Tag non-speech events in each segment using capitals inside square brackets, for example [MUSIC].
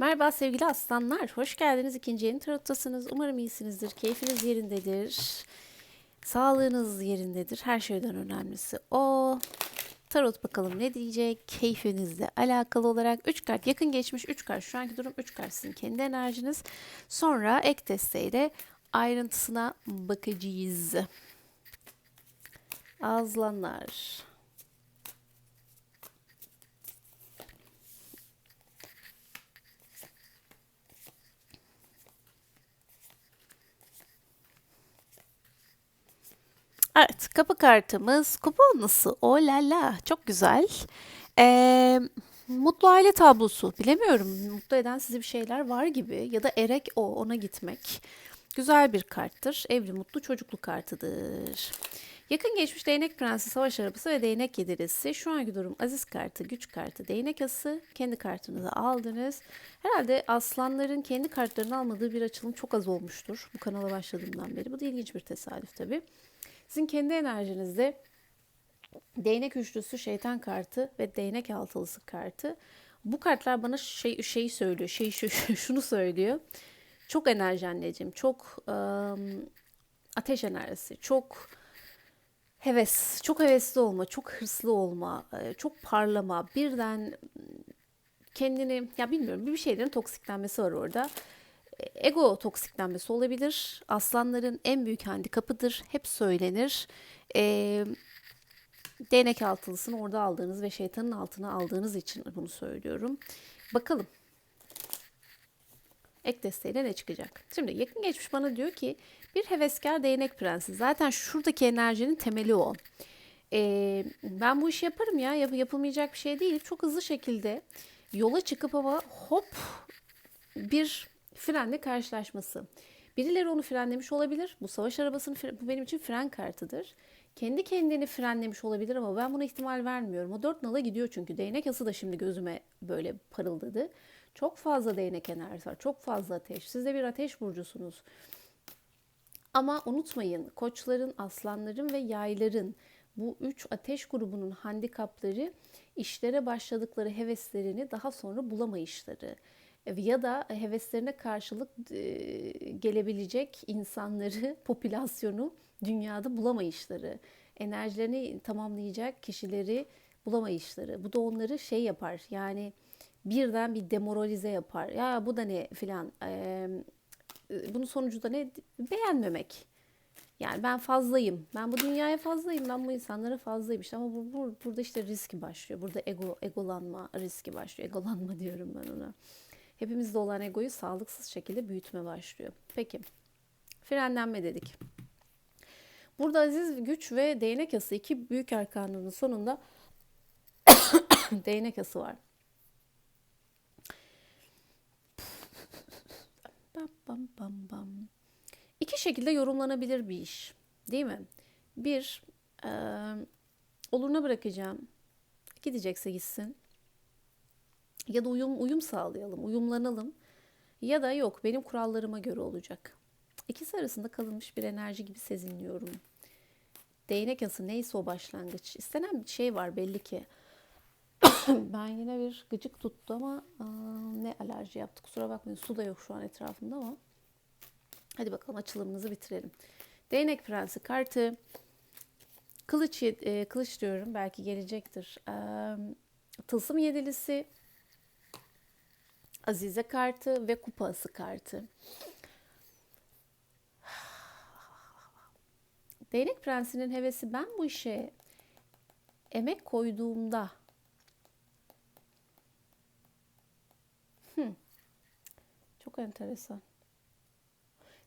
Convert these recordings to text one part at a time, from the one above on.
Merhaba sevgili aslanlar. Hoş geldiniz. İkinci yeni tarottasınız. Umarım iyisinizdir. Keyfiniz yerindedir. Sağlığınız yerindedir. Her şeyden önemlisi o. Tarot bakalım ne diyecek? Keyfinizle alakalı olarak 3 kart yakın geçmiş 3 kart. Şu anki durum 3 kart sizin kendi enerjiniz. Sonra ek desteğiyle ayrıntısına bakacağız. Azlanlar. Evet, kapı kartımız kuponlusu. O la la, çok güzel. Ee, mutlu aile tablosu. Bilemiyorum, mutlu eden sizi bir şeyler var gibi. Ya da erek o, ona gitmek. Güzel bir karttır. Evli mutlu çocuklu kartıdır. Yakın geçmiş değnek prensi, savaş arabası ve değnek yedirisi. Şu anki durum aziz kartı, güç kartı, değnek ası. Kendi kartınızı aldınız. Herhalde aslanların kendi kartlarını almadığı bir açılım çok az olmuştur. Bu kanala başladığımdan beri. Bu da ilginç bir tesadüf tabii. Sizin kendi enerjinizde değnek üçlüsü şeytan kartı ve değnek altılısı kartı. Bu kartlar bana şey şeyi söylüyor. Şey şu, [LAUGHS] şunu söylüyor. Çok enerji. Çok ım, ateş enerjisi. Çok heves. Çok hevesli olma. Çok hırslı olma. e, Çok parlama. Birden kendini ya bilmiyorum bir şeylerin toksiklenmesi var orada. Ego toksiklenmesi olabilir. Aslanların en büyük handikapıdır. Hep söylenir. Ee, değnek altılısını orada aldığınız ve şeytanın altına aldığınız için bunu söylüyorum. Bakalım. Ek desteğiyle ne çıkacak? Şimdi yakın geçmiş bana diyor ki bir heveskar değnek prensi. Zaten şuradaki enerjinin temeli o. Ee, ben bu işi yaparım ya. Yap- yapılmayacak bir şey değil. Çok hızlı şekilde yola çıkıp ama hop bir frenle karşılaşması. Birileri onu frenlemiş olabilir. Bu savaş arabasının bu benim için fren kartıdır. Kendi kendini frenlemiş olabilir ama ben buna ihtimal vermiyorum. O dört nala gidiyor çünkü. Değnek ası da şimdi gözüme böyle parıldadı. Çok fazla değnek enerjisi var. Çok fazla ateş. Siz de bir ateş burcusunuz. Ama unutmayın koçların, aslanların ve yayların bu üç ateş grubunun handikapları işlere başladıkları heveslerini daha sonra bulamayışları ya da heveslerine karşılık gelebilecek insanları, [LAUGHS] popülasyonu dünyada bulamayışları, enerjilerini tamamlayacak kişileri bulamayışları. Bu da onları şey yapar yani birden bir demoralize yapar. Ya bu da ne filan. Ee, bunun sonucu da ne? Beğenmemek. Yani ben fazlayım. Ben bu dünyaya fazlayım. Ben bu insanlara fazlayım. İşte ama bu, bu- burada işte riski başlıyor. Burada ego egolanma riski başlıyor. Egolanma diyorum ben ona. Hepimizde olan egoyu sağlıksız şekilde büyütme başlıyor. Peki. Frenlenme dedik. Burada aziz güç ve değnek ası iki büyük arkanının sonunda [COUGHS] değnek ası var. Bam bam bam bam. İki şekilde yorumlanabilir bir iş. Değil mi? Bir, e, oluruna bırakacağım. Gidecekse gitsin. Ya da uyum, uyum sağlayalım, uyumlanalım. Ya da yok benim kurallarıma göre olacak. İkisi arasında kalınmış bir enerji gibi sezinliyorum. Değnek ası neyse o başlangıç. İstenen bir şey var belli ki. [COUGHS] ben yine bir gıcık tuttu ama aa, ne alerji yaptı kusura bakmayın. Su da yok şu an etrafımda ama. Hadi bakalım açılımımızı bitirelim. Değnek Prensi kartı. Kılıç, e, kılıç diyorum belki gelecektir. Eee, Tılsım yedilisi. Azize kartı ve kupası kartı. Değnek Prensi'nin hevesi ben bu işe emek koyduğumda Hmm, çok enteresan.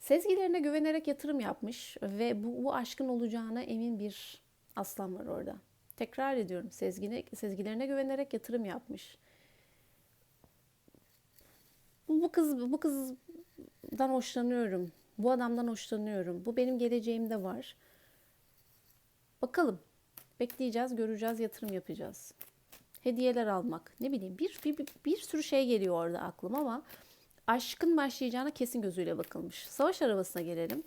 Sezgilerine güvenerek yatırım yapmış ve bu, bu aşkın olacağına emin bir aslan var orada. Tekrar ediyorum sezgine, sezgilerine güvenerek yatırım yapmış. Bu, kız bu kızdan hoşlanıyorum. Bu adamdan hoşlanıyorum. Bu benim geleceğimde var. Bakalım. Bekleyeceğiz, göreceğiz, yatırım yapacağız. Hediyeler almak. Ne bileyim bir, bir, bir, bir sürü şey geliyor orada aklıma ama aşkın başlayacağına kesin gözüyle bakılmış. Savaş arabasına gelelim.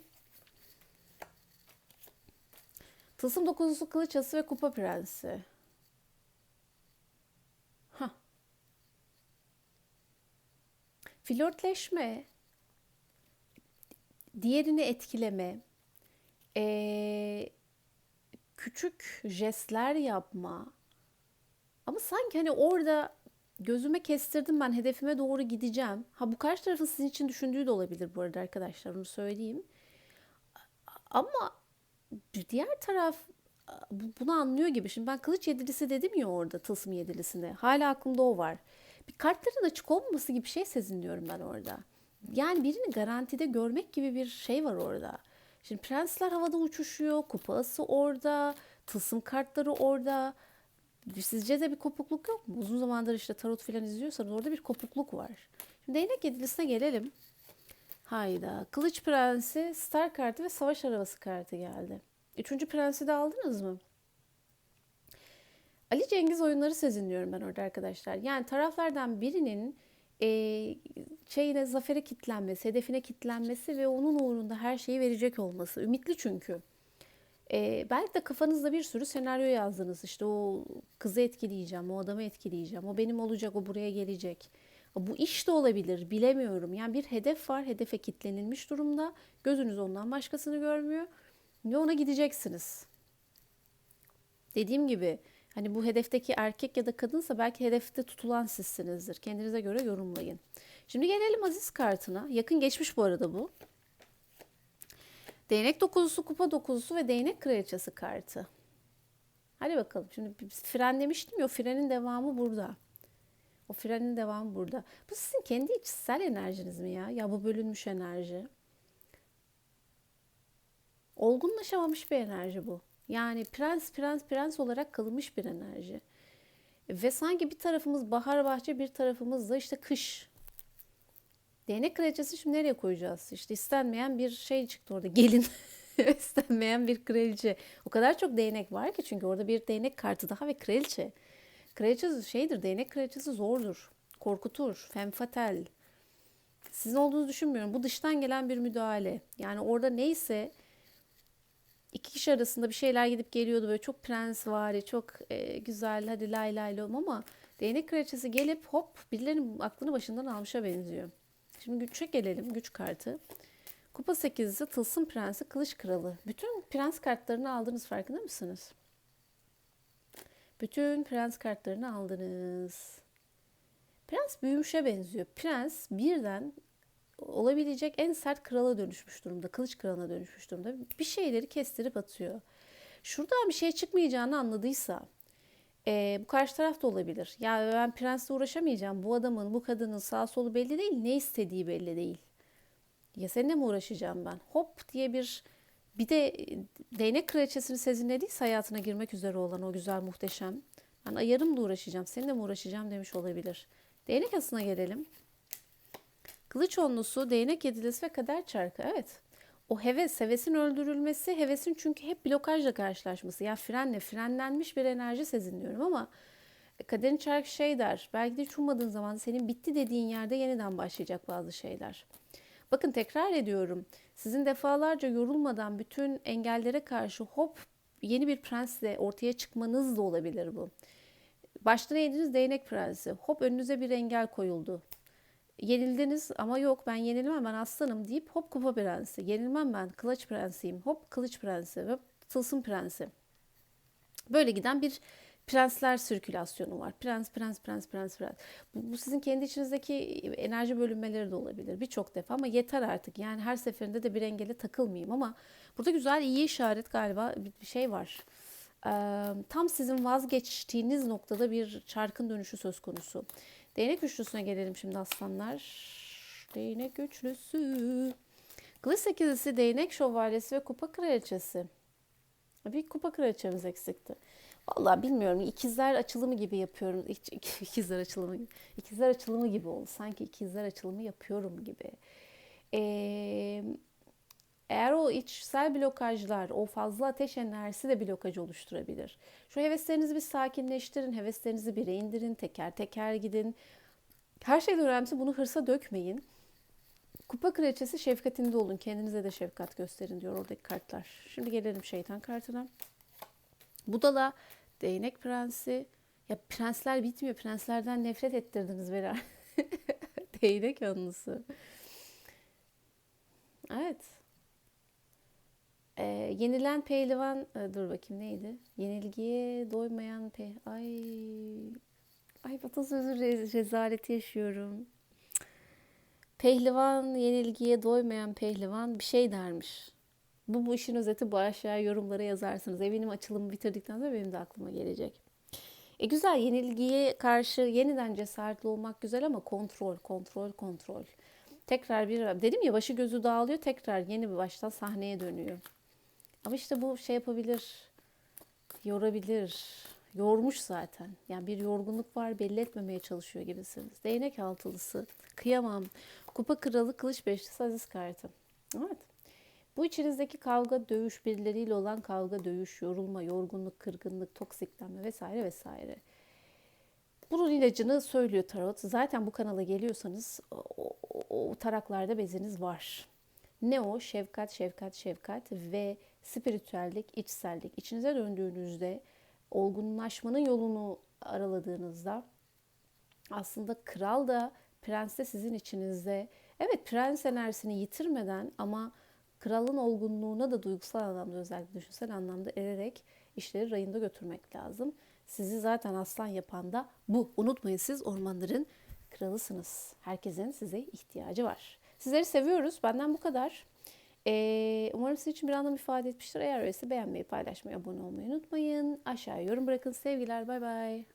Tılsım dokuzlusu kılıç ası ve kupa prensi. Flörtleşme, diğerini etkileme, ee, küçük jestler yapma. Ama sanki hani orada gözüme kestirdim ben hedefime doğru gideceğim. Ha bu karşı tarafın sizin için düşündüğü de olabilir bu arada arkadaşlar onu söyleyeyim. Ama diğer taraf bu- bunu anlıyor gibi. Şimdi ben kılıç yedilisi dedim ya orada tılsım yedilisinde. Hala aklımda o var. Bir kartların açık olmaması gibi bir şey sezinliyorum ben orada. Yani birini garantide görmek gibi bir şey var orada. Şimdi prensler havada uçuşuyor, kupası orada, tılsım kartları orada. Sizce de bir kopukluk yok mu? Uzun zamandır işte tarot filan izliyorsanız orada bir kopukluk var. Şimdi değnek yedilisine gelelim. Hayda. Kılıç Prensi, Star kartı ve Savaş Arabası kartı geldi. Üçüncü Prensi de aldınız mı? Ali Cengiz oyunları sezinliyorum ben orada arkadaşlar. Yani taraflardan birinin e, şeyine zafere kitlenmesi, hedefine kitlenmesi ve onun uğrunda her şeyi verecek olması. Ümitli çünkü. E, belki de kafanızda bir sürü senaryo yazdınız. İşte o kızı etkileyeceğim, o adamı etkileyeceğim, o benim olacak, o buraya gelecek. Bu iş de olabilir, bilemiyorum. Yani bir hedef var, hedefe kitlenilmiş durumda. Gözünüz ondan başkasını görmüyor. Ve ona gideceksiniz. Dediğim gibi hani bu hedefteki erkek ya da kadınsa belki hedefte tutulan sizsinizdir. Kendinize göre yorumlayın. Şimdi gelelim Aziz kartına. Yakın geçmiş bu arada bu. Değnek dokuzusu, kupa dokuzusu ve değnek kraliçesi kartı. Hadi bakalım. Şimdi fren demiştim ya frenin devamı burada. O frenin devamı burada. Bu sizin kendi içsel enerjiniz mi ya? Ya bu bölünmüş enerji. Olgunlaşamamış bir enerji bu. Yani prens prens prens olarak kalmış bir enerji. Ve sanki bir tarafımız bahar bahçe bir tarafımız da işte kış. Değnek kraliçesi şimdi nereye koyacağız? İşte istenmeyen bir şey çıktı orada. Gelin. [LAUGHS] istenmeyen bir kraliçe. O kadar çok değnek var ki çünkü orada bir değnek kartı daha ve kraliçe. Kraliçe şeydir, değnek kraliçesi zordur. Korkutur, femfatel. Sizin olduğunuzu düşünmüyorum. Bu dıştan gelen bir müdahale. Yani orada neyse iki kişi arasında bir şeyler gidip geliyordu böyle çok prens var çok e, güzel hadi lay lay lom ama değnek kraliçesi gelip hop birilerinin aklını başından almışa benziyor. Şimdi güçe gelelim güç kartı. Kupa 8'i Tılsım Prensi Kılıç Kralı. Bütün prens kartlarını aldınız farkında mısınız? Bütün prens kartlarını aldınız. Prens büyümüşe benziyor. Prens birden olabilecek en sert krala dönüşmüş durumda. Kılıç kralına dönüşmüş durumda. Bir şeyleri kestirip atıyor. Şuradan bir şey çıkmayacağını anladıysa e, bu karşı taraf da olabilir. Ya ben prensle uğraşamayacağım. Bu adamın, bu kadının sağ solu belli değil. Ne istediği belli değil. Ya seninle mi uğraşacağım ben? Hop diye bir bir de değnek kraliçesini sezinlediyse hayatına girmek üzere olan o güzel muhteşem. Ben ayarımla uğraşacağım, seninle mi uğraşacağım demiş olabilir. Değnek asına gelelim. Kılıç onlusu, değnek yedilisi ve kader çarkı. Evet. O heves, hevesin öldürülmesi, hevesin çünkü hep blokajla karşılaşması. Ya frenle, frenlenmiş bir enerji sezinliyorum ama kaderin çarkı şey der. Belki de hiç ummadığın zaman senin bitti dediğin yerde yeniden başlayacak bazı şeyler. Bakın tekrar ediyorum. Sizin defalarca yorulmadan bütün engellere karşı hop yeni bir prensle ortaya çıkmanız da olabilir bu. Başta neydiniz? Değnek prensi. Hop önünüze bir engel koyuldu. Yenildiniz ama yok ben yenilmem ben aslanım deyip hop kupa prensi. Yenilmem ben kılıç prensiyim. Hop kılıç prensi ve tılsım prensi. Böyle giden bir prensler sirkülasyonu var. Prens, prens, prens, prens, prens. Bu, bu sizin kendi içinizdeki enerji bölünmeleri de olabilir birçok defa ama yeter artık. Yani her seferinde de bir engele takılmayayım ama burada güzel iyi işaret galiba bir şey var. Ee, tam sizin vazgeçtiğiniz noktada bir çarkın dönüşü söz konusu. Değnek üçlüsüne gelelim şimdi aslanlar. Değnek üçlüsü. Kılıç sekizlisi, değnek şövalyesi ve kupa kraliçesi. Bir kupa kraliçemiz eksikti. Vallahi bilmiyorum. İkizler açılımı gibi yapıyorum. [LAUGHS] İkizler açılımı gibi. İkizler açılımı gibi oldu. Sanki ikizler açılımı yapıyorum gibi. Ee, eğer o içsel blokajlar, o fazla ateş enerjisi de blokaj oluşturabilir. Şu heveslerinizi bir sakinleştirin, heveslerinizi bire indirin, teker teker gidin. Her şeyden önemlisi bunu hırsa dökmeyin. Kupa kraliçesi şefkatinde olun, kendinize de şefkat gösterin diyor oradaki kartlar. Şimdi gelelim şeytan kartına. Budala, değnek prensi. Ya prensler bitmiyor, prenslerden nefret ettirdiniz beni. [LAUGHS] Değnek anlısı. Evet. Ee, yenilen pehlivan e, dur bakayım neydi? Yenilgiye doymayan pe ay ay atasözü re- rezaleti yaşıyorum. Pehlivan yenilgiye doymayan pehlivan bir şey dermiş. Bu bu işin özeti bu aşağıya yorumlara yazarsınız. Eminim açılımı bitirdikten sonra benim de aklıma gelecek. E güzel yenilgiye karşı yeniden cesaretli olmak güzel ama kontrol, kontrol, kontrol. Tekrar bir dedim ya başı gözü dağılıyor tekrar yeni bir baştan sahneye dönüyor. Ama işte bu şey yapabilir, yorabilir. Yormuş zaten. Yani bir yorgunluk var belli etmemeye çalışıyor gibisiniz. Değnek altılısı, kıyamam. Kupa kralı, kılıç beşlisi, aziz kartı. Evet. Bu içinizdeki kavga, dövüş, birileriyle olan kavga, dövüş, yorulma, yorgunluk, kırgınlık, toksiklenme vesaire vesaire. Bunun ilacını söylüyor tarot. Zaten bu kanala geliyorsanız o, o, o taraklarda beziniz var. Ne o? Şefkat, şefkat, şefkat ve spiritüellik, içsellik. İçinize döndüğünüzde, olgunlaşmanın yolunu araladığınızda aslında kral da prens de sizin içinizde. Evet prens enerjisini yitirmeden ama kralın olgunluğuna da duygusal anlamda özellikle düşünsel anlamda ererek işleri rayında götürmek lazım. Sizi zaten aslan yapan da bu. Unutmayın siz ormanların kralısınız. Herkesin size ihtiyacı var. Sizleri seviyoruz. Benden bu kadar. Ee, umarım sizin için bir anlam ifade etmiştir. Eğer öyleyse beğenmeyi, paylaşmayı, abone olmayı unutmayın. Aşağıya yorum bırakın. Sevgiler. Bay bay.